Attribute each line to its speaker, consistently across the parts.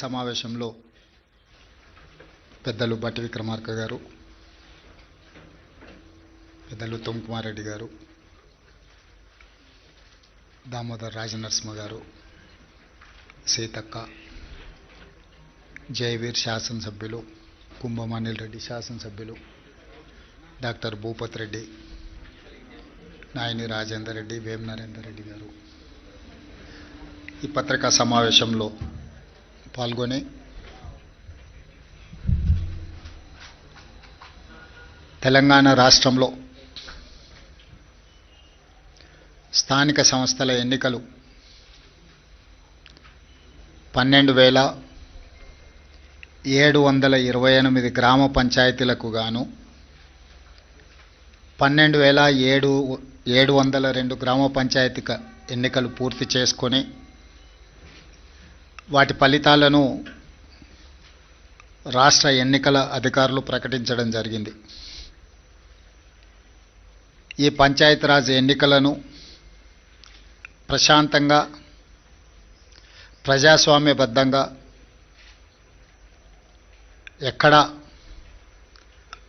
Speaker 1: సమావేశంలో పెద్దలు బట్టి విక్రమార్క గారు పెద్దలు ఉత్తమ్ కుమార్ రెడ్డి గారు దామోదర్ రాజనరసింహ గారు సీతక్క జయవీర్ శాసనసభ్యులు కుంభమానిల్ రెడ్డి శాసనసభ్యులు డాక్టర్ భూపత్ రెడ్డి నాయని రాజేందర్ రెడ్డి వేమనరేందర్ రెడ్డి గారు. ఈ పత్రికా సమావేశంలో పాల్గొని తెలంగాణ రాష్ట్రంలో స్థానిక సంస్థల ఎన్నికలు పన్నెండు వేల ఏడు వందల ఇరవై ఎనిమిది గ్రామ పంచాయతీలకు గాను పన్నెండు వేల ఏడు ఏడు వందల రెండు గ్రామ పంచాయతీ ఎన్నికలు పూర్తి చేసుకొని వాటి ఫలితాలను రాష్ట్ర ఎన్నికల అధికారులు ప్రకటించడం జరిగింది. ఈ పంచాయతీరాజ్ ఎన్నికలను ప్రశాంతంగా ప్రజాస్వామ్యబద్ధంగా ఎక్కడ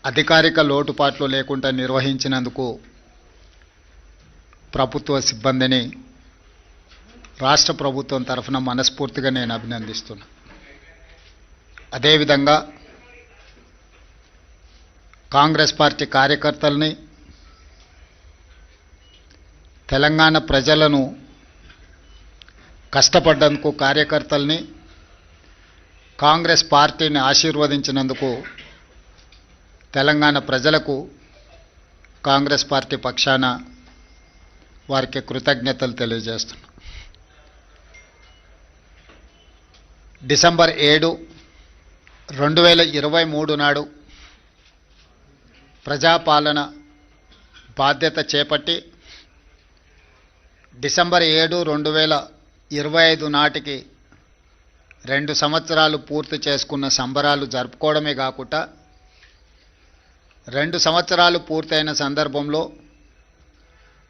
Speaker 1: అధికారిక లోటుపాట్లు లేకుండా నిర్వహించినందుకు ప్రభుత్వ సిబ్బందిని రాష్ట్ర ప్రభుత్వం తరఫున మనస్ఫూర్తిగా నేను అభినందిస్తున్నా. అదేవిధంగా కాంగ్రెస్ పార్టీ కార్యకర్తల్ని తెలంగాణ ప్రజలను కష్టపడ్డందుకు కార్యకర్తల్ని కాంగ్రెస్ పార్టీని ఆశీర్వదించినందుకు తెలంగాణ ప్రజలకు కాంగ్రెస్ పార్టీ పక్షాన వారికి కృతజ్ఞతలు తెలియజేస్తున్నాను డిసెంబర్ ఏడు రెండు వేల ఇరవై మూడు నాడు ప్రజాపాలన బాధ్యత చేపట్టి డిసెంబర్ ఏడు రెండు వేల ఇరవై ఐదు నాటికి రెండు సంవత్సరాలు పూర్తి చేసుకున్న సంబరాలు జరుపుకోవడమే కాకుండా రెండు సంవత్సరాలు పూర్తయిన సందర్భంలో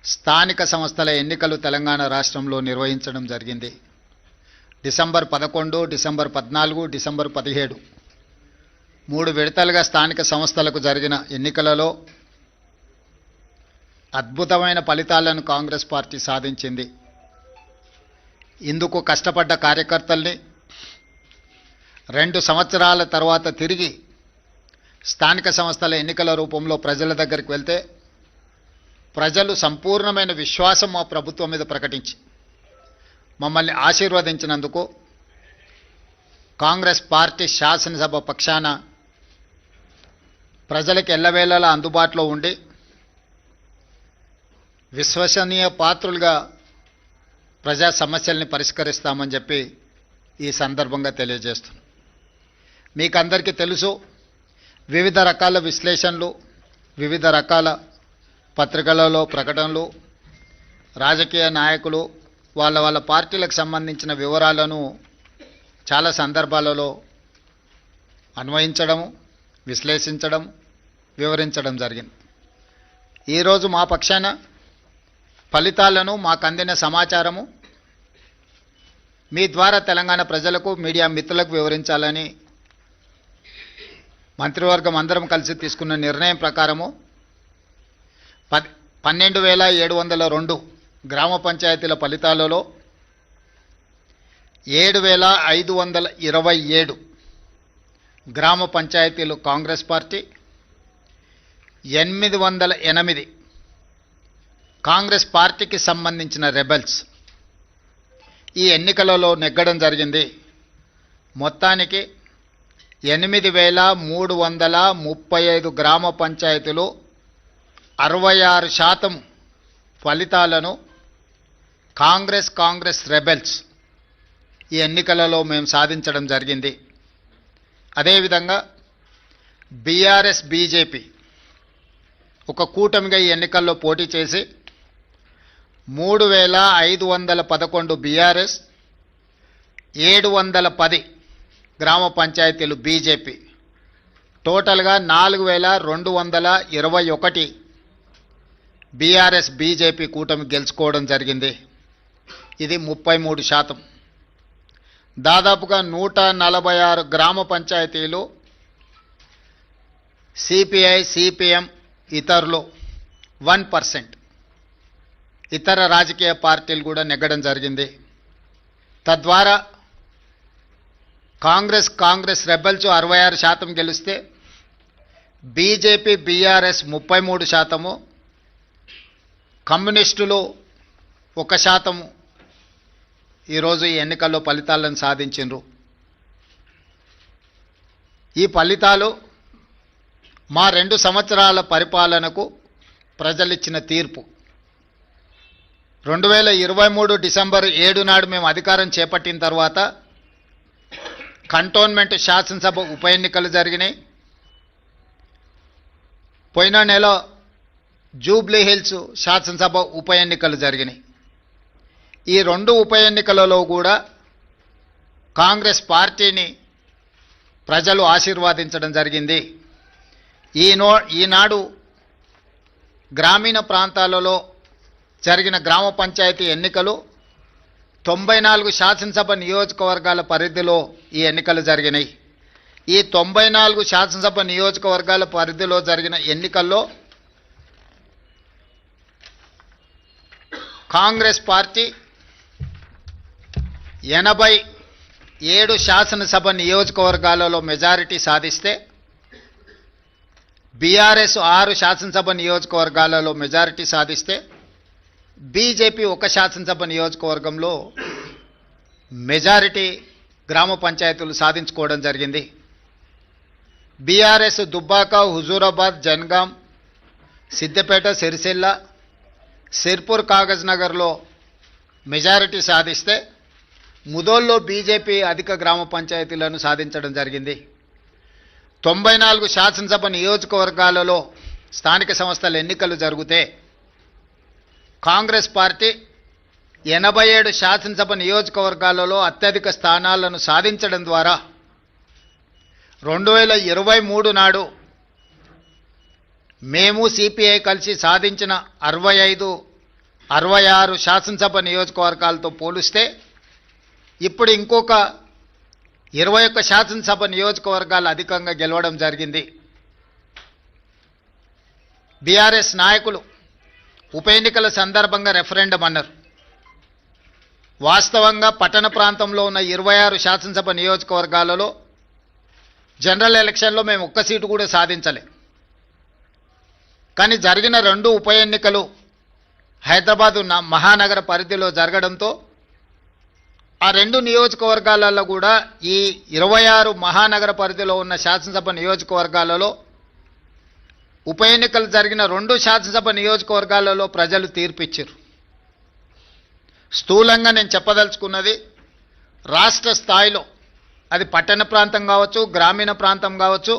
Speaker 1: స్థానిక సంస్థల ఎన్నికలు తెలంగాణ రాష్ట్రంలో నిర్వహించడం జరిగింది. డిసెంబర్ పదకొండు డిసెంబర్ పద్నాలుగు డిసెంబర్ పదిహేడు. మూడు విడతలుగా స్థానిక సంస్థలకు జరిగిన ఎన్నికలలో అద్భుతమైన ఫలితాలను కాంగ్రెస్ పార్టీ సాధించింది. ఇందుకు కష్టపడ్డ కార్యకర్తల్ని రెండు సంవత్సరాల తర్వాత తిరిగి స్థానిక సంస్థల ఎన్నికల రూపంలో ప్రజల దగ్గరికి వెళ్తే ప్రజలు సంపూర్ణమైన విశ్వాసం మా ప్రభుత్వం మీద ప్రకటించి మమ్మల్ని ఆశీర్వదించినందుకు కాంగ్రెస్ పార్టీ శాసనసభ పక్షాన ప్రజలకు ఎల్లవేళలా అందుబాటులో ఉండి విశ్వసనీయ పాత్రులుగా ప్రజా సమస్యల్ని పరిష్కరిస్తామని చెప్పి ఈ సందర్భంగా తెలియజేస్తున్నాను మీకు అందరికీ తెలుసు వివిధ రకాల విశ్లేషణలు వివిధ రకాల పత్రికలలో ప్రకటనలు రాజకీయ నాయకులు వాళ్ళ వాళ్ళ పార్టీలకు సంబంధించిన వివరాలను చాలా సందర్భాలలో అన్వయించడం విశ్లేషించడం వివరించడం జరిగింది. ఈరోజు మా పక్షాన ఫలితాలను మాకు అందిన సమాచారము మీ ద్వారా తెలంగాణ ప్రజలకు మీడియా మిత్రులకు వివరించాలని మంత్రివర్గం అందరం కలిసి తీసుకున్న నిర్ణయం ప్రకారము ప పన్నెండు వేల ఏడు వందల రెండు గ్రామ పంచాయతీల ఫలితాలలో ఏడు వేల ఐదు వందల ఇరవై ఏడు గ్రామ పంచాయతీలు కాంగ్రెస్ పార్టీ ఎనిమిది వందల ఎనిమిది కాంగ్రెస్ పార్టీకి సంబంధించిన రెబెల్స్. ఈ ఎన్నికలలో నెగ్గడం జరిగింది. మొత్తానికి ఎనిమిది వేల మూడు వందల ముప్పై ఐదు గ్రామ పంచాయతీలు అరవై ఆరు శాతం ఫలితాలను కాంగ్రెస్ కాంగ్రెస్ రెబెల్స్ ఈ ఎన్నికలలో మేము సాధించడం జరిగింది. అదేవిధంగా బీఆర్ఎస్ బీజేపీ ఒక కూటమిగా ఈ ఎన్నికల్లో పోటీ చేసి మూడు వేల ఐదు వందల పదకొండు బీఆర్ఎస్ ఏడు వందల పది గ్రామ పంచాయతీలు బీజేపీ. టోటల్గా నాలుగు వేల రెండు వందల ఇరవై ఒకటి బీఆర్ఎస్ బీజేపీ కూటమి గెలుచుకోవడం జరిగింది. ఇది ముప్పై మూడు శాతం. దాదాపుగా నూట నలభై ఆరు గ్రామ పంచాయతీలు సిపిఐ సిపిఎం ఇతరులు వన్ పర్సెంట్. ఇతర రాజకీయ పార్టీలు కూడా నెగ్గడం జరిగింది. తద్వారా కాంగ్రెస్ కాంగ్రెస్ రెబల్స్ అరవై ఆరు శాతం గెలిస్తే బీజేపీ బీఆర్ఎస్ ముప్పై మూడు శాతము కమ్యూనిస్టులు ఒక శాతము ఈరోజు ఈ ఎన్నికల్లో ఫలితాలను సాధించిండ్రు. ఈ ఫలితాలు మా రెండు సంవత్సరాల పరిపాలనకు ప్రజలిచ్చిన తీర్పు. రెండు వేల ఇరవై మూడు డిసెంబర్ ఏడు నాడు మేము అధికారం చేపట్టిన తర్వాత కంటోన్మెంట్ శాసనసభ ఉప ఎన్నికలు జరిగినాయి. పోయిన నెల జూబ్లీ హిల్స్ శాసనసభ ఉప ఎన్నికలు జరిగినాయి. ఈ రెండు ఉప ఎన్నికలలో కూడా కాంగ్రెస్ పార్టీని ప్రజలు ఆశీర్వాదించడం జరిగింది. ఈనో ఈనాడు గ్రామీణ ప్రాంతాలలో జరిగిన గ్రామ పంచాయతీ ఎన్నికలు తొంభై నాలుగు శాసనసభ నియోజకవర్గాల పరిధిలో ఈ ఎన్నికలు జరిగినాయి. ఈ తొంభై నాలుగు శాసనసభ నియోజకవర్గాల పరిధిలో జరిగిన ఎన్నికల్లో కాంగ్రెస్ పార్టీ ఎనభై ఏడు శాసనసభ నియోజకవర్గాలలో మెజారిటీ సాధిస్తే బీఆర్ఎస్ ఆరు శాసనసభ నియోజకవర్గాలలో మెజారిటీ సాధిస్తే బీజేపీ ఒక శాసనసభ నియోజకవర్గంలో మెజారిటీ గ్రామ పంచాయతీలు సాధించుకోవడం జరిగింది. బీఆర్ఎస్ దుబ్బాక హుజూరాబాద్ జన్గాం సిద్దిపేట సిరిసిల్ల సిర్పూర్ కాగజ్ నగర్లో మెజారిటీ సాధిస్తే ముదోల్లో బీజేపీ అధిక గ్రామ పంచాయతీలను సాధించడం జరిగింది. తొంభై నాలుగు శాసనసభ నియోజకవర్గాలలో స్థానిక సంస్థల ఎన్నికలు జరిగితే కాంగ్రెస్ పార్టీ ఎనభై ఏడు శాసనసభ నియోజకవర్గాలలో అత్యధిక స్థానాలను సాధించడం ద్వారా రెండు వేల ఇరవై మూడు నాడు మేము సిపిఐ కలిసి సాధించిన అరవై ఐదు అరవై ఆరు శాసనసభ నియోజకవర్గాలతో పోలిస్తే ఇప్పుడు ఇంకొక ఇరవై ఒక్క శాసనసభ నియోజకవర్గాలు అధికంగా గెలవడం జరిగింది. బీఆర్ఎస్ నాయకులు ఉప ఎన్నికల సందర్భంగా రెఫరెండం అన్నారు. వాస్తవంగా పట్టణ ప్రాంతంలో ఉన్న ఇరవై ఆరు శాసనసభ నియోజకవర్గాలలో జనరల్ ఎలక్షన్లో మేము ఒక్క సీటు కూడా సాధించలే. కానీ జరిగిన రెండు ఉప ఎన్నికలు హైదరాబాదు మహానగర పరిధిలో జరగడంతో ఆ రెండు నియోజకవర్గాలలో కూడా ఈ ఇరవై ఆరు మహానగర పరిధిలో ఉన్న శాసనసభ నియోజకవర్గాలలో ఉప ఎన్నికలు జరిగిన రెండు శాసనసభ నియోజకవర్గాలలో ప్రజలు తీర్పిచ్చారు. స్థూలంగా నేను చెప్పదలుచుకున్నది రాష్ట్ర స్థాయిలో అది పట్టణ ప్రాంతం కావచ్చు గ్రామీణ ప్రాంతం కావచ్చు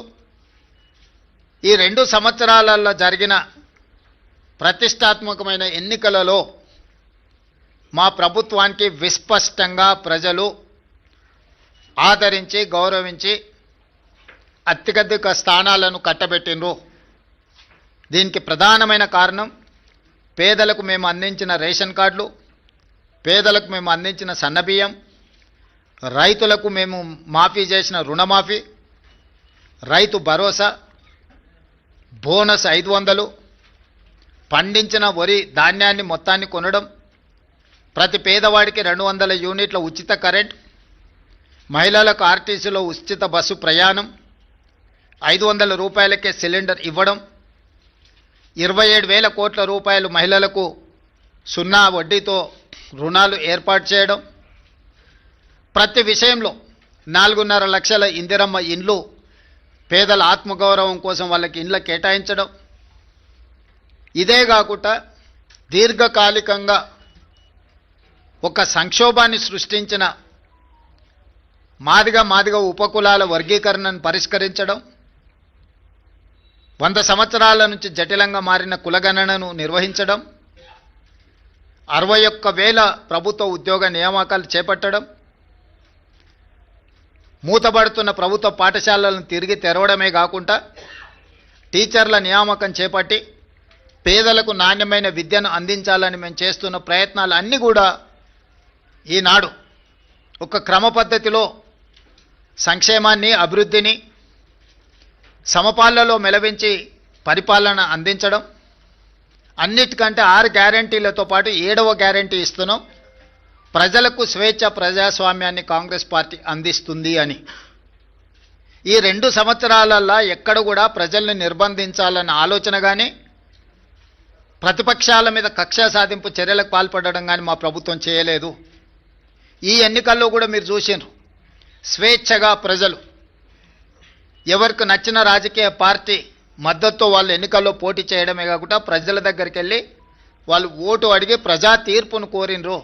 Speaker 1: ఈ రెండు సంవత్సరాలలో జరిగిన ప్రతిష్టాత్మకమైన ఎన్నికలలో మా ప్రభుత్వానికి విస్పష్టంగా ప్రజలు ఆదరించి గౌరవించి అత్యధిక స్థానాలను కట్టబెట్టినరు దీనికి ప్రధానమైన కారణం పేదలకు మేము అందించిన రేషన్ కార్డులు పేదలకు మేము అందించిన సన్నబియ్యం రైతులకు మేము మాఫీ చేసిన రుణమాఫీ రైతు భరోసా బోనస్ ఐదు వందలు పండించిన వరి ధాన్యాన్ని మొత్తాన్ని కొనడం ప్రతి పేదవాడికి రెండు వందల యూనిట్ల ఉచిత కరెంట్ మహిళలకు ఆర్టీసీలో ఉచిత బస్సు ప్రయాణం ఐదు వందల రూపాయలకే సిలిండర్ ఇవ్వడం ఇరవై ఏడు వేల కోట్ల రూపాయలు మహిళలకు సున్నా వడ్డీతో రుణాలు ఏర్పాటు చేయడం ప్రతి విషయంలో నాలుగున్నర లక్షల ఇందిరమ్మ ఇండ్లు పేదల ఆత్మగౌరవం కోసం వాళ్ళకి ఇండ్ల కేటాయించడం. ఇదే కాకుండా దీర్ఘకాలికంగా ఒక సంక్షోభాన్ని సృష్టించిన మాదిగ మాదిగ ఉపకులాల వర్గీకరణను పరిష్కరించడం వంద సంవత్సరాల నుంచి జటిలంగా మారిన కులగణనను నిర్వహించడం అరవై ఒక్క వేల ప్రభుత్వ ఉద్యోగ నియామకాలు చేపట్టడం మూతబడుతున్న ప్రభుత్వ పాఠశాలలను తిరిగి తెరవడమే కాకుండా టీచర్ల నియామకం చేపట్టి పేదలకు నాణ్యమైన విద్యను అందించాలని మేము చేస్తున్న ప్రయత్నాలు అన్నీ కూడా ఈనాడు ఒక క్రమ పద్ధతిలో సంక్షేమాన్ని అభివృద్ధిని సమపాలలో మెలవించి పరిపాలన అందించడం అన్నిటికంటే ఆరు గ్యారంటీలతో పాటు ఏడవ గ్యారంటీ ఇస్తున్నాం. ప్రజలకు స్వేచ్ఛ ప్రజాస్వామ్యాన్ని కాంగ్రెస్ పార్టీ అందిస్తుంది అని. ఈ రెండు సంవత్సరాలల్లో ఎక్కడ కూడా ప్రజల్ని నిర్బంధించాలన్న ఆలోచన కానీ ప్రతిపక్షాల మీద కక్ష సాధింపు చర్యలకు పాల్పడడం కానీ మా ప్రభుత్వం చేయలేదు. ఈ ఎన్నికల్లో కూడా మీరు చూసారు స్వేచ్ఛగా ప్రజలు ఎవరికి నచ్చిన రాజకీయ పార్టీ మద్దతుతో వాళ్ళు ఎన్నికల్లో పోటీ చేయడమే కాకుండా ప్రజల దగ్గరికి వెళ్ళి వాళ్ళు ఓటు అడిగి ప్రజా తీర్పును కోరినరు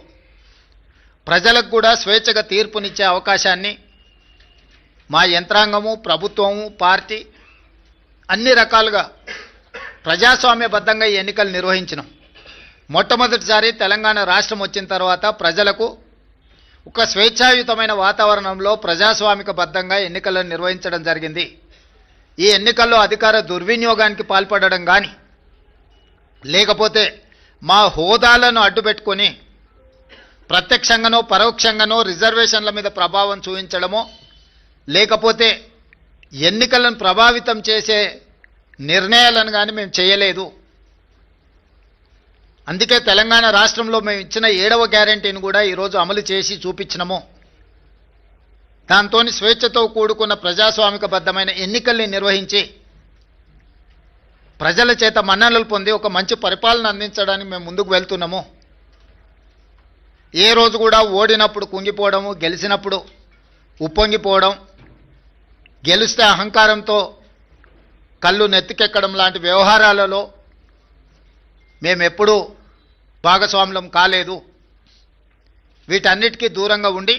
Speaker 1: ప్రజలకు కూడా స్వేచ్ఛగా తీర్పునిచ్చే అవకాశాన్ని మా యంత్రాంగము ప్రభుత్వము పార్టీ అన్ని రకాలుగా ప్రజాస్వామ్యబద్ధంగా ఈ ఎన్నికలు నిర్వహించినాం. మొట్టమొదటిసారి తెలంగాణ రాష్ట్రం వచ్చిన తర్వాత ప్రజలకు ఒక స్వేచ్ఛాయుతమైన వాతావరణంలో ప్రజాస్వామికబద్ధంగా ఎన్నికలను నిర్వహించడం జరిగింది. ఈ ఎన్నికల్లో అధికార దుర్వినియోగానికి పాల్పడడం కానీ లేకపోతే మా హోదాలను అడ్డుపెట్టుకొని ప్రత్యక్షంగానో పరోక్షంగానో రిజర్వేషన్ల మీద ప్రభావం చూపించడమో లేకపోతే ఎన్నికలను ప్రభావితం చేసే నిర్ణయాలను కానీ మేము చేయలేదు. అందుకే తెలంగాణ రాష్ట్రంలో మేము ఇచ్చిన ఏడవ గ్యారంటీని కూడా ఈరోజు అమలు చేసి చూపించినము. దాంతో స్వేచ్ఛతో కూడుకున్న ప్రజాస్వామికబద్ధమైన ఎన్నికల్ని నిర్వహించి ప్రజల చేత మన్ననలు పొంది ఒక మంచి పరిపాలన అందించడానికి మేము ముందుకు వెళ్తున్నాము. ఏ రోజు కూడా ఓడినప్పుడు కుంగిపోవడము గెలిచినప్పుడు ఉప్పొంగిపోవడం గెలిస్తే అహంకారంతో కళ్ళు నెత్తికెక్కడం లాంటి వ్యవహారాలలో మేమెప్పుడూ భాగస్వాములం కాలేదు. వీటన్నిటికీ దూరంగా ఉండి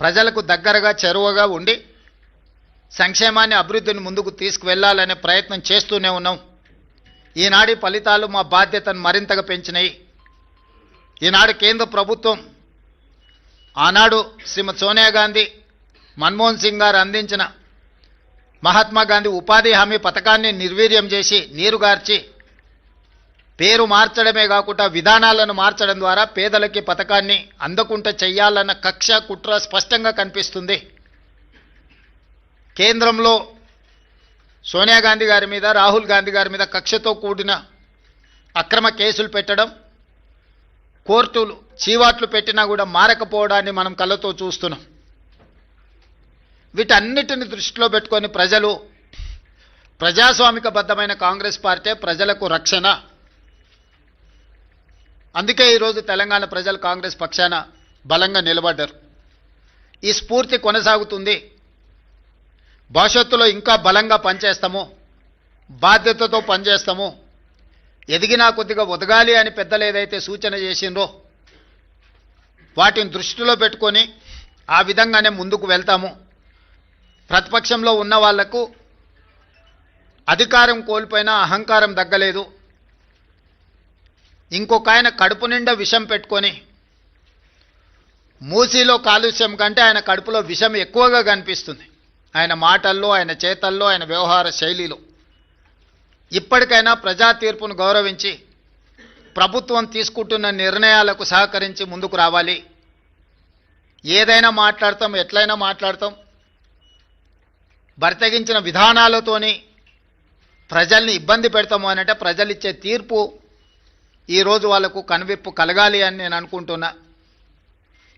Speaker 1: ప్రజలకు దగ్గరగా చెరువగా ఉండి సంక్షేమాన్ని అభివృద్ధిని ముందుకు తీసుకువెళ్ళాలనే ప్రయత్నం చేస్తూనే ఉన్నాం. ఈనాడి ఫలితాలు మా బాధ్యతను మరింతగా పెంచినాయి. ఈనాడు కేంద్ర ప్రభుత్వం ఆనాడు శ్రీమతి సోనియా గాంధీ మన్మోహన్ సింగ్ గారు అందించిన మహాత్మా గాంధీ ఉపాధి హామీ పథకాన్ని నిర్వీర్యం చేసి నీరుగార్చి పేరు మార్చడమే కాకుండా విధానాలను మార్చడం ద్వారా పేదలకి పథకాన్ని అందకుండా చేయాలన్న కక్ష కుట్ర స్పష్టంగా కనిపిస్తుంది. కేంద్రంలో సోనియా గాంధీ గారి మీద రాహుల్ గాంధీ గారి మీద కక్షతో కూడిన అక్రమ కేసులు పెట్టడం కోర్టులు చీవాట్లు పెట్టినా కూడా మారకపోవడాన్ని మనం కళ్ళతో చూస్తున్నాం. వీటన్నిటిని దృష్టిలో పెట్టుకొని ప్రజలు ప్రజాస్వామికబద్ధమైన కాంగ్రెస్ పార్టీ ప్రజలకు రక్షణ అందుకే ఈరోజు తెలంగాణ ప్రజలు కాంగ్రెస్ పక్షాన బలంగా నిలబడ్డారు. ఈ స్ఫూర్తి కొనసాగుతుంది. భవిష్యత్తులో ఇంకా బలంగా పనిచేస్తాము. బాధ్యతతో పనిచేస్తాము. ఎదిగినా కొద్దిగా ఒదగాలి అని పెద్దలు ఏదైతే సూచన చేసిండ్రో వాటిని దృష్టిలో పెట్టుకొని ఆ విధంగానే ముందుకు వెళ్తాము. ప్రతిపక్షంలో ఉన్న వాళ్ళకు అధికారం కోల్పోయినా అహంకారం దగ్గలేదు ఇంకొక ఆయన కడుపు నిండా విషం పెట్టుకొని మూసీలో కాలుష్యం కంటే ఆయన కడుపులో విషం ఎక్కువగా కనిపిస్తుంది. ఆయన మాటల్లో ఆయన చేతల్లో ఆయన వ్యవహార శైలిలో. ఇప్పటికైనా ప్రజా తీర్పును గౌరవించి ప్రభుత్వం తీసుకుంటున్న నిర్ణయాలకు సహకరించి ముందుకు రావాలి. ఏదైనా మాట్లాడతాం ఎట్లయినా మాట్లాడతాం. బర్తగించిన విధానాలతోని ప్రజల్ని ఇబ్బంది పెడతాము అనంటే ప్రజలిచ్చే ప్రజలు ఇచ్చే తీర్పు ఈరోజు వాళ్ళకు కనువిప్పు కలగాలి అని నేను అనుకుంటున్నా.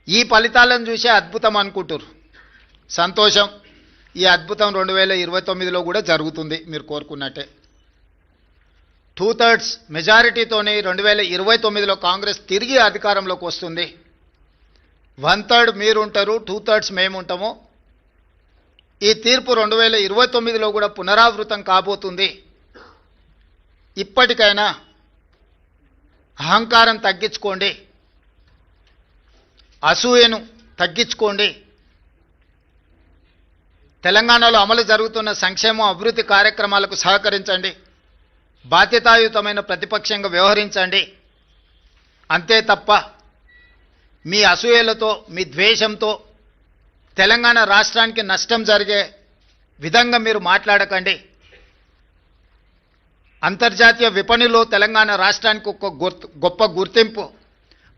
Speaker 1: ఈ ఫలితాలను చూసే అద్భుతం అనుకుంటురు. సంతోషం. ఈ అద్భుతం రెండు వేల ఇరవై తొమ్మిదిలో కూడా జరుగుతుంది మీరు కోరుకున్నట్టే. టూ థర్డ్స్ మెజారిటీతోని రెండు వేల ఇరవై తొమ్మిదిలో కాంగ్రెస్ తిరిగి అధికారంలోకి వస్తుంది. వన్ థర్డ్ మీరు ఉంటారు టూ థర్డ్స్ మేము ఉంటాము ఈ తీర్పు రెండు వేల ఇరవై తొమ్మిదిలో కూడా పునరావృతం కాబోతుంది. ఇప్పటికైనా అహంకారం తగ్గించుకోండి. అసూయను తగ్గించుకోండి. తెలంగాణలో అమలు జరుగుతున్న సంక్షేమ అభివృద్ధి కార్యక్రమాలకు సహకరించండి. బాధ్యతాయుతమైన ప్రతిపక్షంగా వ్యవహరించండి. అంతే తప్ప మీ అసూయలతో మీ ద్వేషంతో తెలంగాణ రాష్ట్రానికి నష్టం జరిగే విధంగా మీరు మాట్లాడకండి. అంతర్జాతీయ విపణిలో తెలంగాణ రాష్ట్రానికి ఒక గుర్తు గొప్ప గుర్తింపు.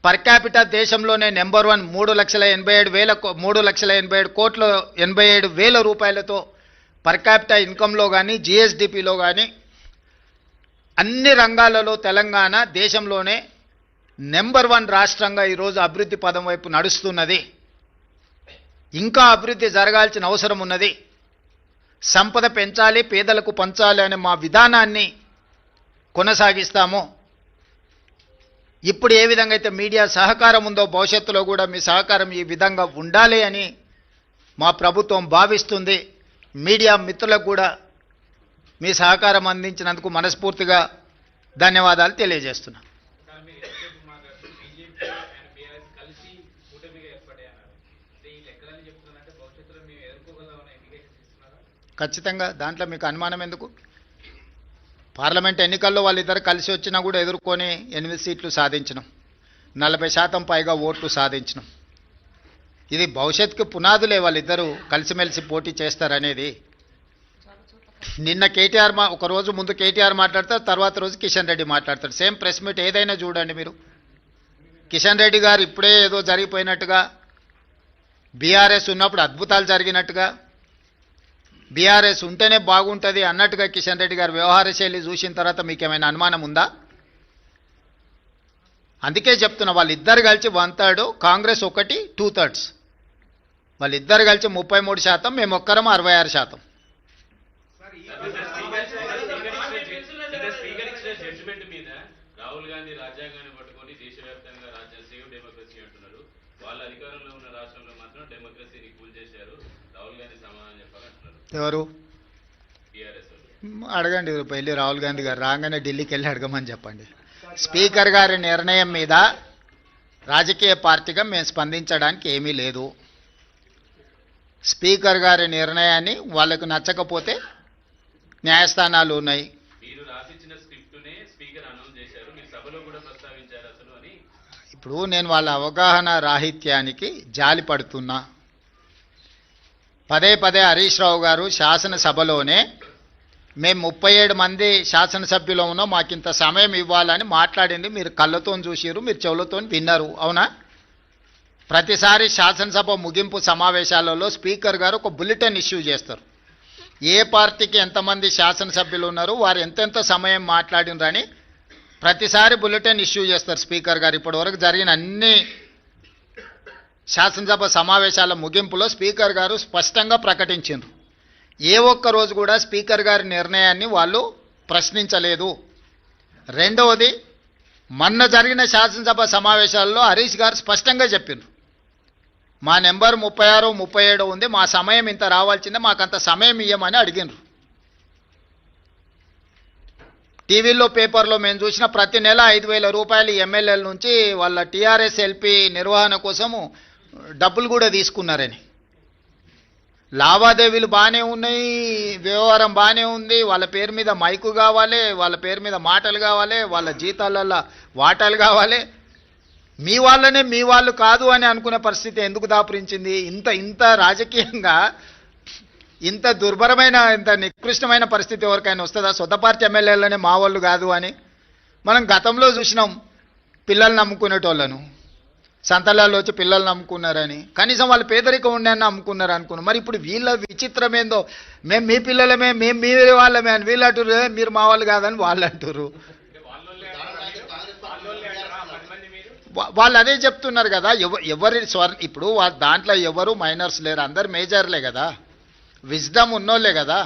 Speaker 1: పర్ క్యాపిటల్ దేశంలోనే నెంబర్ వన్ మూడు లక్షల ఎనభై ఏడు వేల కో- మూడు లక్షల ఎనభై ఏడు కోట్ల ఎనభై ఏడు వేల రూపాయలతో పర్ క్యాపిటల్ ఇన్కంలో కానీ జిఎస్డిపిలో కానీ అన్ని రంగాలలో తెలంగాణ దేశంలోనే నెంబర్ వన్ రాష్ట్రంగా ఈరోజు అభివృద్ధి పదం వైపు నడుస్తున్నది. ఇంకా అభివృద్ధి జరగాల్సిన అవసరం ఉన్నది. సంపద పెంచాలి పేదలకు పంచాలి అనే మా విధానాన్ని కొనసాగిస్తాము. ఇప్పుడు ఏ విధంగా అయితే మీడియా సహకారం ఉందో భవిష్యత్తులో కూడా మీ సహకారం ఈ విధంగా ఉండాలి అని మా ప్రభుత్వం భావిస్తుంది. మీడియా మిత్రులకు కూడా మీ సహకారం అందించినందుకు మనస్ఫూర్తిగా ధన్యవాదాలు తెలియజేస్తున్నాను. ఖచ్చితంగా దాంట్లో మీకు అనుమానం ఎందుకు? పార్లమెంట్ ఎన్నికల్లో వాళ్ళిద్దరు కలిసి వచ్చినా కూడా ఎదుర్కొని ఎనిమిది సీట్లు సాధించినాం. నలభై శాతం పైగా ఓట్లు సాధించినాం. ఇది భవిష్యత్తుకు పునాదులే వాళ్ళిద్దరూ కలిసిమెలిసి పోటీ చేస్తారనేది. నిన్న కేటీఆర్ మా ఒకరోజు ముందు కేటీఆర్ మాట్లాడతారు తర్వాత రోజు కిషన్ రెడ్డి మాట్లాడతారు. సేమ్ ప్రెస్ మీట్ ఏదైనా చూడండి మీరు. కిషన్ రెడ్డి గారు ఇప్పుడే ఏదో జరిగిపోయినట్టుగా బీఆర్ఎస్ ఉన్నప్పుడు అద్భుతాలు జరిగినట్టుగా బీఆర్ఎస్ ఉంటేనే బాగుంటుంది అన్నట్టుగా కిషన్ రెడ్డి గారు వ్యవహార శైలి చూసిన తర్వాత మీకు ఏమైనా అనుమానం ఉందా? అందుకే చెప్తున్నా వాళ్ళిద్దరు కలిసి వన్ థర్డ్ కాంగ్రెస్ ఒకటి టూ థర్డ్స్ వాళ్ళిద్దరు కలిసి ముప్పై మూడు శాతం మేము ఒక్కరం అరవై ఆరు శాతం
Speaker 2: స్పీకర్ ఇచ్చిన జడ్జిమెంట్ మీద రాహుల్ గాంధీ రాజ్యాంగాన్ని పట్టుకొని దేశవ్యాప్తంగా రాజ్య సేవ్ డెమోక్రసీ అంటున్నారు వాళ్ళ అధికారంలో ఉన్న రాష్ట్రంలో మాత్రం డెమోక్రసీని కూల్ చేశారు రాహుల్ గాంధీ సమాధానం చెప్పాలంటున్నారు
Speaker 1: ఎవరు? అడగండి వెళ్ళి రాహుల్ గాంధీ గారు. రాగానే ఢిల్లీకి వెళ్ళి అడగమని చెప్పండి. స్పీకర్ గారి నిర్ణయం మీద రాజకీయ పార్టీగా మేము స్పందించడానికి ఏమీ లేదు. స్పీకర్ గారి నిర్ణయాన్ని వాళ్ళకు నచ్చకపోతే న్యాయస్థానాలు ఉన్నాయి. ఇప్పుడు నేను వాళ్ళ అవగాహన రాహిత్యానికి జాలి పడుతున్నా. పదే పదే హరీష్ రావు గారు శాసనసభలోనే మేము ముప్పై ఏడు మంది శాసనసభ్యులు ఉన్నాం మాకు ఇంత సమయం ఇవ్వాలని మాట్లాడింది. మీరు కళ్ళతో చూసిరు మీరు చెవులతో విన్నారు. అవునా? ప్రతిసారి శాసనసభ ముగింపు సమావేశాలలో స్పీకర్ గారు ఒక బులెటిన్ ఇష్యూ చేస్తారు. ఏ పార్టీకి ఎంతమంది శాసనసభ్యులు ఉన్నారు వారు ఎంతెంత సమయం మాట్లాడినరని ప్రతిసారి బులెటిన్ ఇష్యూ చేస్తారు స్పీకర్ గారు. ఇప్పటివరకు జరిగిన అన్ని శాసనసభ సమావేశాల ముగింపులో స్పీకర్ గారు స్పష్టంగా ప్రకటించారు ఏ ఒక్క రోజు కూడా స్పీకర్ గారి నిర్ణయాన్ని వాళ్ళు ప్రశ్నించలేదు. రెండవది మొన్న జరిగిన శాసనసభ సమావేశాల్లో హరీష్ గారు స్పష్టంగా చెప్పిండ్రు మా నెంబర్ ముప్పై ఆరు ముప్పై ఏడు ఉంది మా సమయం ఇంత రావాల్సిందే మాకు అంత సమయం ఇవ్వమని అడిగినరు టీవీలో పేపర్లో మేము చూసిన ప్రతి నెల ఐదు వేల రూపాయలు ఎమ్మెల్యేల నుంచి వాళ్ళ టీఆర్ఎస్ ఎల్పీ నిర్వహణ కోసము డబ్బులు కూడా తీసుకున్నారని. లావాదేవీలు బాగానే ఉన్నాయి వ్యవహారం బాగానే ఉంది వాళ్ళ పేరు మీద మైకు కావాలి వాళ్ళ పేరు మీద మాటలు కావాలి వాళ్ళ జీతాలలో వాటాలు కావాలి. మీ వాళ్ళనే మీ వాళ్ళు కాదు అని అనుకునే పరిస్థితి ఎందుకు దాపురించింది? ఇంత ఇంత రాజకీయంగా ఇంత దుర్భరమైన ఇంత నికృష్టమైన పరిస్థితి ఎవరికైనా వస్తుందా? సొంత పార్టీ ఎమ్మెల్యేలనే మా వాళ్ళు కాదు అని. మనం గతంలో చూసినాం పిల్లల్ని నమ్ముకునేటోళ్ళను. సంతలాల్లో వచ్చి పిల్లల్ని నమ్ముకున్నారని కనీసం వాళ్ళు పేదరికం ఉండని నమ్ముకున్నారు అనుకున్నాం. మరి ఇప్పుడు వీళ్ళ విచిత్రమేందో? మేము మీ పిల్లలమే మేము మీ వాళ్ళమే అని వీళ్ళు అంటారు మీరు మా వాళ్ళు కాదని వాళ్ళు అంటారు వాళ్ళు అదే చెప్తున్నారు కదా ఎవరి స్వర్ ఇప్పుడు వా- దాంట్లో ఎవరు మైనర్స్ లేరు. అందరు మేజర్లే కదా. విజ్డమ్ ఉన్నోళ్ళే కదా.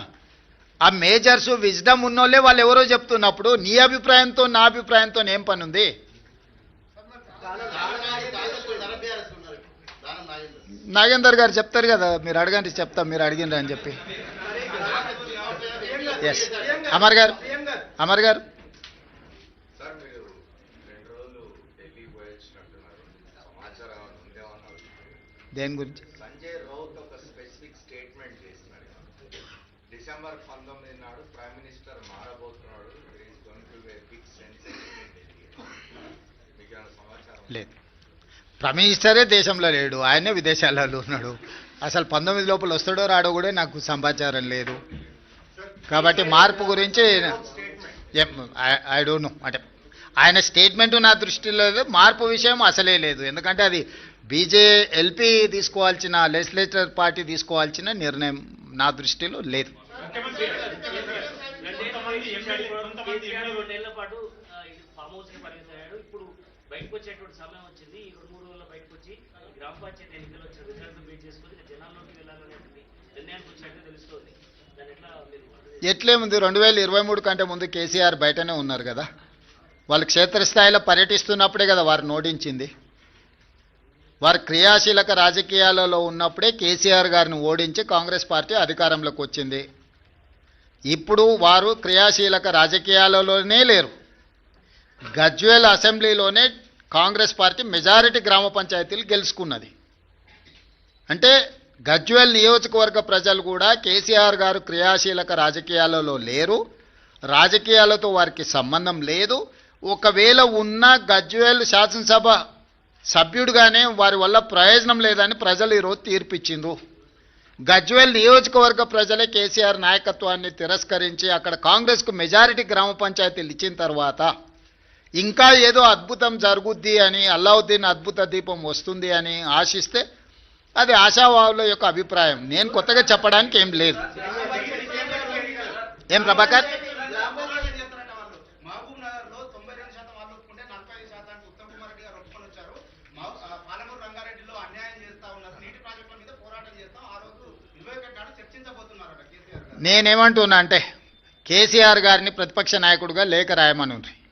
Speaker 1: ఆ మేజర్స్ విజ్డమ్ ఉన్నోళ్ళే వాళ్ళు ఎవరో చెప్తున్నప్పుడు నీ అభిప్రాయంతో నా అభిప్రాయంతో ఏం పని ఉంది? నాగేందర్ గారు చెప్తారు కదా మీరు అడగండి చెప్తాం మీరు అడిగినరు అని చెప్పి. ఎస్ అమర్ గారు. అమర్ గారు. దేని గురించి?
Speaker 3: సంజయ్ రౌత్ ఒక స్పెసిఫిక్ స్టేట్మెంట్ చేసినాడు డిసెంబర్ పంతొమ్మిది నాడు ప్రైమ్ మినిస్టర్ మారబోతున్నాడు. బిగ్ మీకు సమాచారం
Speaker 1: లేదు. ప్రైమ్ దేశంలో లేడు ఆయనే విదేశాలలో ఉన్నాడు అసలు పంతొమ్మిది లోపల వస్తాడో రాడో కూడా నాకు సమాచారం లేదు కాబట్టి మార్పు గురించి ఐ డోంట్ నో అంటే ఆయన స్టేట్మెంట్ నా దృష్టిలో లేదు మార్పు విషయం అసలే లేదు ఎందుకంటే అది బీజే ఎల్పీ తీసుకోవాల్సిన లెజిస్లేటర్ పార్టీ తీసుకోవాల్సిన నిర్ణయం నా దృష్టిలో లేదు
Speaker 4: కేసీఆర్ రెండేళ్ళ పాటు ఆ, ఇది ఫామ్ హౌస్కి పరిమితమయ్యాడు ఇప్పుడు బయటకు వచ్చేటువంటి సమయం వచ్చింది. ఈ రెండు మూడు రోజుల్లో బయటకు వచ్చి గ్రామ పంచాయతీ ఎన్నికల్లో వచ్చిన రిజల్ట్ బేస్ చేసుకుని జనాల్లోకి వెళ్ళాలనేటువంటి నిర్ణయానికి వచ్చినట్టు తెలుస్తోంది. దాని ఎట్లా మీరు
Speaker 1: ఎట్లేముంది? రెండు వేల ఇరవై మూడు కంటే ముందు కేసీఆర్ బయటనే ఉన్నారు కదా. వాళ్ళు క్షేత్రస్థాయిలో పర్యటిస్తున్నప్పుడే కదా వారు నోడించింది. వారు క్రియాశీలక రాజకీయాలలో ఉన్నప్పుడే కేసీఆర్ గారిని ఓడించి కాంగ్రెస్ పార్టీ అధికారంలోకి వచ్చింది. ఇప్పుడు వారు క్రియాశీలక రాజకీయాలలోనే లేరు. గజ్వేల్ అసెంబ్లీలోనే కాంగ్రెస్ పార్టీ మెజారిటీ గ్రామ పంచాయతీలు గెలుచుకున్నది. అంటే గజ్వేల్ నియోజకవర్గ ప్రజలు కూడా కేసీఆర్ గారు క్రియాశీలక రాజకీయాలలో లేరు. రాజకీయాలతో వారికి సంబంధం లేదు. ఒకవేళ ఉన్న గజ్వేల్ శాసనసభ సభ్యుడిగానే వారి వల్ల ప్రయోజనం లేదని ప్రజలు ఈరోజు తీర్పిచ్చిండ్రు. గజ్వేల్ నియోజకవర్గ ప్రజలే కేసీఆర్ నాయకత్వాన్ని తిరస్కరించి అక్కడ కాంగ్రెస్కు మెజారిటీ గ్రామ పంచాయతీలు ఇచ్చిన తర్వాత ఇంకా ఏదో అద్భుతం జరుగుద్ది అని అల్లావుద్దీన్ అద్భుత దీపం వస్తుంది అని ఆశిస్తే అది ఆశావాహుల యొక్క అభిప్రాయం. నేను కొత్తగా చెప్పడానికి ఏం లేదు. ఏం ప్రభాకర్? నేనేమంటున్నా అంటే కేసీఆర్ గారిని ప్రతిపక్ష నాయకుడిగా లేఖ రాయమని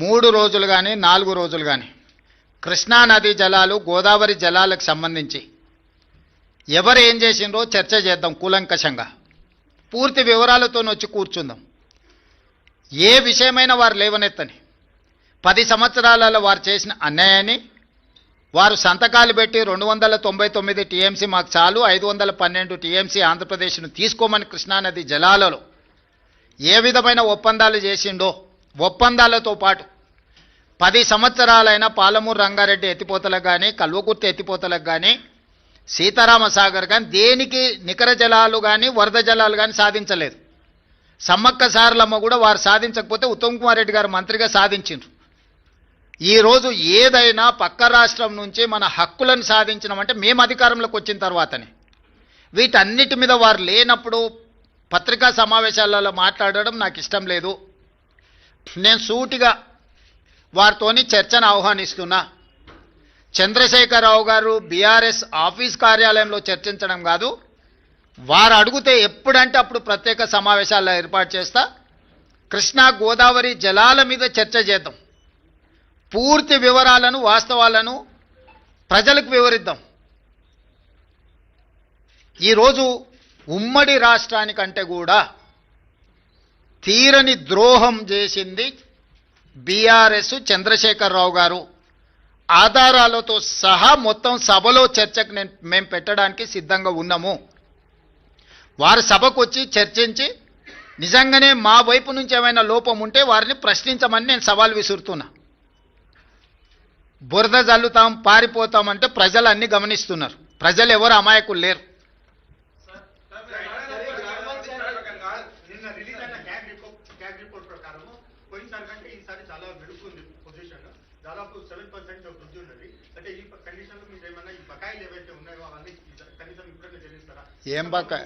Speaker 1: మూడు రోజులు కానీ నాలుగు రోజులు కానీ కృష్ణానదీ జలాలు గోదావరి జలాలకు సంబంధించి. ఎవరు ఏం చేసిండ్రో చర్చ చేద్దాం కూలంకషంగా. పూర్తి వివరాలతో వచ్చి కూర్చుందాం. ఏ విషయమైనా వారు లేవనెత్తని. పది సంవత్సరాలలో వారు చేసిన అన్యాయాన్ని వారు సంతకాలు పెట్టి రెండు వందల తొంభై తొమ్మిది టీఎంసీ మాకు చాలు ఐదు వందల పన్నెండు టీఎంసీ ఆంధ్రప్రదేశ్ను తీసుకోమని కృష్ణానది జలాలలో ఏ విధమైన ఒప్పందాలు చేసిండో ఒప్పందాలతో పాటు పది సంవత్సరాలైన పాలమూరు రంగారెడ్డి ఎత్తిపోతలకు కానీ కల్వకుర్తి ఎత్తిపోతలకు కానీ సీతారామ సాగర్ కానీ దేనికి నికర జలాలు కానీ వరద జలాలు కానీ సాధించలేదు. సమ్మక్క సారలమ్మ కూడా వారు సాధించకపోతే ఉత్తమ్ కుమార్ రెడ్డి గారు మంత్రిగా సాధించిండ్రు. ఈరోజు ఏదైనా పక్క రాష్ట్రం నుంచి మన హక్కులను సాధించినామంటే మేము అధికారంలోకి వచ్చిన తర్వాతనే. వీటన్నిటి మీద వారు లేనప్పుడు పత్రికా సమావేశాలలో మాట్లాడడం నాకు ఇష్టం లేదు. నేను సూటిగా వారితోని చర్చను ఆహ్వానిస్తున్నా. చంద్రశేఖరరావు గారు బీఆర్ఎస్ ఆఫీస్ కార్యాలయంలో చర్చించడం కాదు. వారు అడిగితే ఎప్పుడంటే అప్పుడు ప్రత్యేక సమావేశాలు ఏర్పాటు చేస్తా. కృష్ణా గోదావరి జలాల మీద చర్చ చేద్దాం. పూర్తి వివరాలను వాస్తవాలను ప్రజలకు వివరిద్దాం. ఈరోజు ఉమ్మడి రాష్ట్రానికంటే కూడా తీరని ద్రోహం చేసింది బీఆర్ఎస్ చంద్రశేఖరరావు గారు. ఆధారాలతో సహా మొత్తం సభలో చర్చకు నేను మేము పెట్టడానికి సిద్ధంగా ఉన్నాము. వారు సభకు వచ్చి చర్చించి నిజంగానే మా వైపు నుంచి ఏమైనా లోపం ఉంటే వారిని ప్రశ్నించమని నేను సవాల్ విసురుతున్నా. బురద జల్లుతాం పారిపోతామంటే ప్రజలు అన్నీ గమనిస్తున్నారు. ప్రజలు ఎవరు అమాయకులు లేరు. ఏం బకాయి?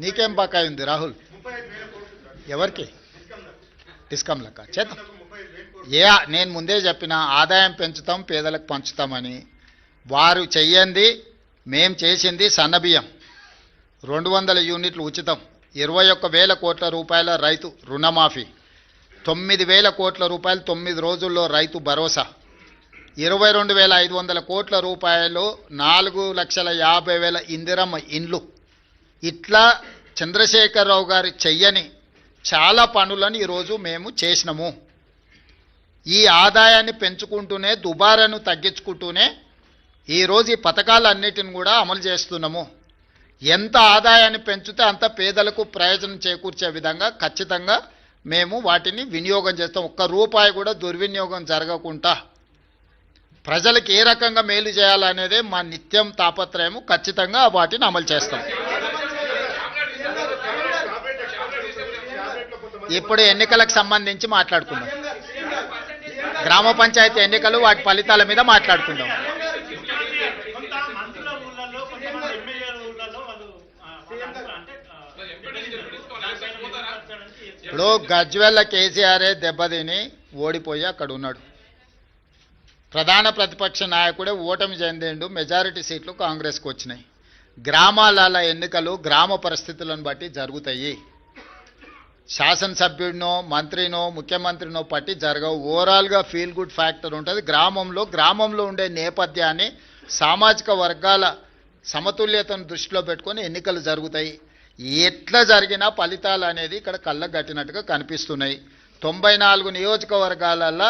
Speaker 1: నీకేం బకాయి ఉంది రాహుల్? ఎవరికి?
Speaker 5: డిస్కమ్లకు.
Speaker 1: డిస్కమ్ లెక్క చేద్దాం. ఏ నేను ముందే చెప్పిన ఆదాయం పెంచుతాం పేదలకు పంచుతామని. వారు చెయ్యంది మేం చేసింది సన్నబియ్యం రెండు వందల యూనిట్లు ఉచితం. ఇరవై ఒక్క వేల కోట్ల రూపాయల రైతు రుణమాఫీ. తొమ్మిది వేల కోట్ల రూపాయలు తొమ్మిది రోజుల్లో రైతు భరోసా. ఇరవై రెండు వేల ఐదు వందల కోట్ల రూపాయలు నాలుగు లక్షల యాభై వేల ఇందిరమ్మ ఇండ్లు. ఇట్లా చంద్రశేఖరరావు గారు చెయ్యని చాలా పనులను ఈరోజు మేము చేసినాము. ఈ ఆదాయాన్ని పెంచుకుంటూనే దుబారాను తగ్గించుకుంటూనే ఈరోజు ఈ పథకాలన్నిటిని కూడా అమలు చేస్తున్నాము. ఎంత ఆదాయాన్ని పెంచితే అంత పేదలకు ప్రయోజనం చేకూర్చే విధంగా ఖచ్చితంగా మేము వాటిని వినియోగం చేస్తాం. ఒక్క రూపాయి కూడా దుర్వినియోగం జరగకుండా. ప్రజలకు ఏ రకంగా మేలు చేయాలనేదే మా నిత్యం తాపత్రయము. ఖచ్చితంగా వాటిని అమలు చేస్తాం. ఇప్పుడు ఎన్నికలకు సంబంధించి మాట్లాడుకుందాం. గ్రామ పంచాయతీ ఎన్నికలు వాటి ఫలితాల మీద మాట్లాడుకుందాం. ఇప్పుడు గజ్వెల్ల కేసీఆరే దెబ్బతిని ఓడిపోయి అక్కడ ఉన్నాడు. ప్రధాన ప్రతిపక్ష నాయకుడే ఓటమి చెందిండు మెజారిటీ సీట్లు కాంగ్రెస్కి వచ్చినాయి. గ్రామాల ఎన్నికలు గ్రామ పరిస్థితులను బట్టి జరుగుతాయి. శాసనసభ్యుడినో మంత్రినో ముఖ్యమంత్రినో పట్టి జరగవు. ఓవరాల్గా ఫీల్ గుడ్ ఫ్యాక్టర్ ఉంటుంది. గ్రామంలో గ్రామంలో ఉండే నేపథ్యాన్ని సామాజిక వర్గాల సమతుల్యతను దృష్టిలో పెట్టుకొని ఎన్నికలు జరుగుతాయి. ఎట్లా జరిగినా ఫలితాలు అనేది ఇక్కడ కళ్ళగట్టినట్టుగా కనిపిస్తున్నాయి. తొంభై నాలుగు నియోజకవర్గాలలో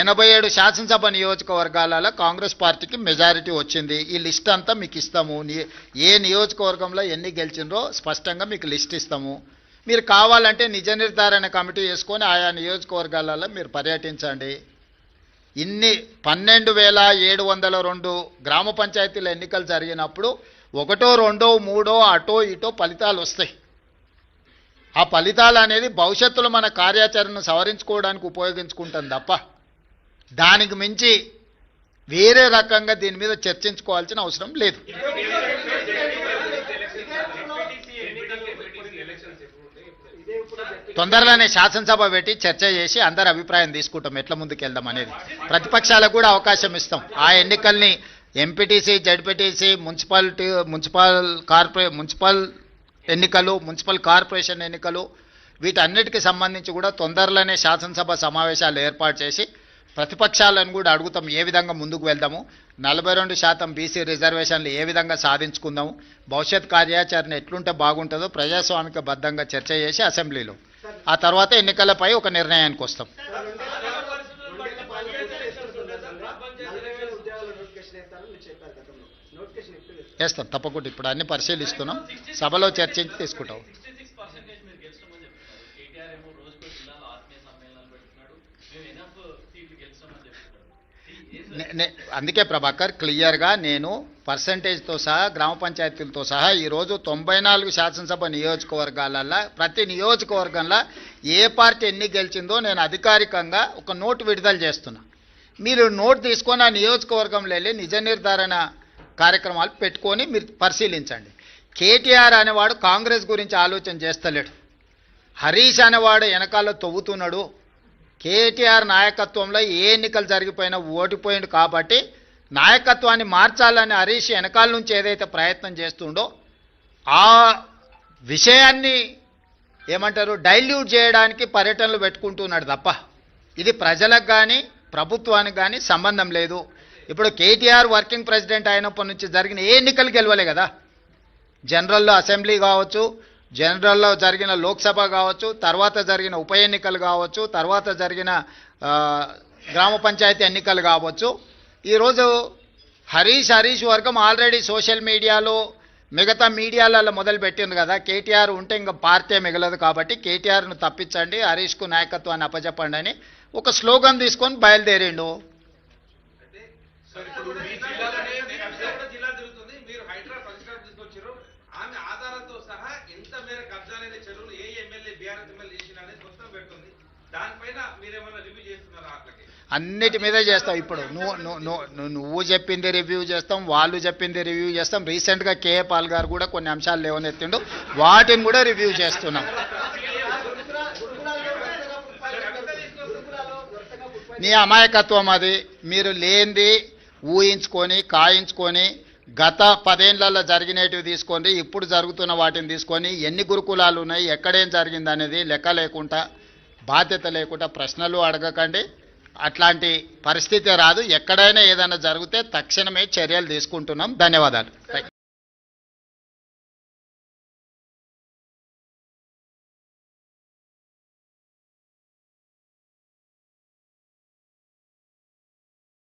Speaker 1: ఎనభై ఏడు శాసనసభ నియోజకవర్గాలలో కాంగ్రెస్ పార్టీకి మెజారిటీ వచ్చింది. ఈ లిస్ట్ అంతా మీకు ఇస్తాము. ఏ నియోజకవర్గంలో ఎన్ని గెలిచిండ్రో స్పష్టంగా మీకు లిస్ట్ ఇస్తాము. మీరు కావాలంటే నిజ నిర్ధారణ కమిటీ వేసుకొని ఆయా నియోజకవర్గాలలో మీరు పర్యటించండి. ఇన్ని పన్నెండు వేల ఏడు వందల రెండు గ్రామ పంచాయతీల ఎన్నికలు జరిగినప్పుడు ఒకటో రెండో మూడో అటో ఇటో ఫలితాలు వస్తాయి. ఆ ఫలితాలు అనేది భవిష్యత్తులో మన కార్యాచరణను సవరించుకోవడానికి ఉపయోగించుకుంటాం తప్ప దానికి మించి వేరే రకంగా దీని మీద చర్చించుకోవాల్సిన అవసరం లేదు. తొందరలోనే శాసనసభ పెట్టి చర్చ చేసి అందరి అభిప్రాయం తీసుకుంటాం. ఎట్లా ముందుకెళ్దాం అనేది. ప్రతిపక్షాలకు కూడా అవకాశం ఇస్తాం. ఆ ఎన్నికల్ని ఎంపీటీసీ జడ్పీటీసీ మున్సిపాలిటీ మున్సిపల్ కార్పొరే మున్సిపల్ ఎన్నికలు మున్సిపల్ కార్పొరేషన్ ఎన్నికలు వీటన్నిటికి సంబంధించి కూడా తొందరలోనే శాసనసభ సమావేశాలు ఏర్పాటు చేసి ప్రతిపక్షాలను కూడా అడుగుతాం ఏ విధంగా ముందుకు వెళ్దాము. నలభై రెండు శాతం బీసీ రిజర్వేషన్లు ఏ విధంగా సాధించుకుందాము. భవిష్యత్ కార్యాచరణ ఎట్లుంటే బాగుంటుందో ప్రజాస్వామిక బద్ధంగా చర్చ చేసి అసెంబ్లీలో. ఆ తర్వాత ఎన్నికలపై ఒక నిర్ణయానికి వస్తాం. వేస్తాం. తప్పకుండా ఇప్పుడు అన్ని పరిశీలిస్తున్నాం. సభలో చర్చించి తీసుకుంటాం. అందుకే ప్రభాకర్ క్లియర్గా నేను పర్సంటేజ్తో సహా గ్రామ పంచాయతీలతో సహా ఈరోజు తొంభై నాలుగు శాసనసభ నియోజకవర్గాలల్లో ప్రతి నియోజకవర్గంలో ఏ పార్టీ ఎన్ని గెలిచిందో నేను అధికారికంగా ఒక నోటు విడుదల చేస్తున్నా. మీరు నోట్ తీసుకొని ఆ నియోజకవర్గంలో వెళ్ళి నిజ నిర్ధారణ కార్యక్రమాలు పెట్టుకొని మీరు పరిశీలించండి. కేటీఆర్ అనేవాడు కాంగ్రెస్ గురించి ఆలోచన చేస్తలేడు. హరీష్ అనేవాడు వెనకాల తవ్వుతున్నాడు. కేటీఆర్ నాయకత్వంలో ఏ ఎన్నికలు జరిగిపోయినా ఓడిపోయిండు కాబట్టి నాయకత్వాన్ని మార్చాలని హరీష్ వెనకాల నుంచి ఏదైతే ప్రయత్నం చేస్తుండో ఆ విషయాన్ని ఏమంటారు డైల్యూట్ చేయడానికి పర్యటనలు పెట్టుకుంటున్నాడు తప్ప ఇది ప్రజలకు కానీ ప్రభుత్వానికి కానీ సంబంధం లేదు. ఇప్పుడు కేటీఆర్ వర్కింగ్ ప్రెసిడెంట్ అయినప్పటి నుంచి జరిగిన ఏ ఎన్నికలు గెలవలే కదా. జనరల్లో అసెంబ్లీ కావచ్చు జనరల్లో జరిగిన లోక్సభ కావచ్చు తర్వాత జరిగిన ఉప ఎన్నికలు కావచ్చు తర్వాత జరిగిన గ్రామ పంచాయతీ ఎన్నికలు కావచ్చు. ఈరోజు హరీష్ హరీష్ వర్గం ఆల్రెడీ సోషల్ మీడియాలో మిగతా మీడియాలలో మొదలుపెట్టింది కదా. కేటీఆర్ ఉంటే ఇంకా పార్టీ మిగలదు కాబట్టి కేటీఆర్ను తప్పించండి హరీష్కు నాయకత్వాన్ని అప్పచెప్పండి అని ఒక స్లోగన్ తీసుకొని బయలుదేరిండు.
Speaker 6: దానిపైన మీరేమన్నా రివ్యూ చేస్తున్నారా అట్లకి
Speaker 1: అన్నిటి మీద చేస్తాం ఇప్పుడు నువ్వు నువ్వు నువ్వు నువ్వు చెప్పింది రివ్యూ చేస్తాం వాళ్ళు చెప్పింది రివ్యూ చేస్తాం. రీసెంట్గా కేఏ పాల్ గారు కూడా కొన్ని అంశాలు లేవనెత్తిండు. వాటిని కూడా రివ్యూ చేస్తున్నాం. నీ అమాయకత్వం అది. మీరు లేనిది ఊహించుకొని కాయించుకొని గత పదేళ్ళలో జరిగినటివి తీసుకొని ఇప్పుడు జరుగుతున్న వాటిని తీసుకొని ఎన్ని గురుకులాలు ఉన్నాయి ఎక్కడేం జరిగింది అనేది లెక్క లేకుండా బాధ్యత లేకుండా ప్రశ్నలు అడగకండి. అట్లాంటి పరిస్థితి రాదు. ఎక్కడైనా ఏదైనా జరిగితే తక్షణమే చర్యలు తీసుకుంటున్నాం. ధన్యవాదాలు.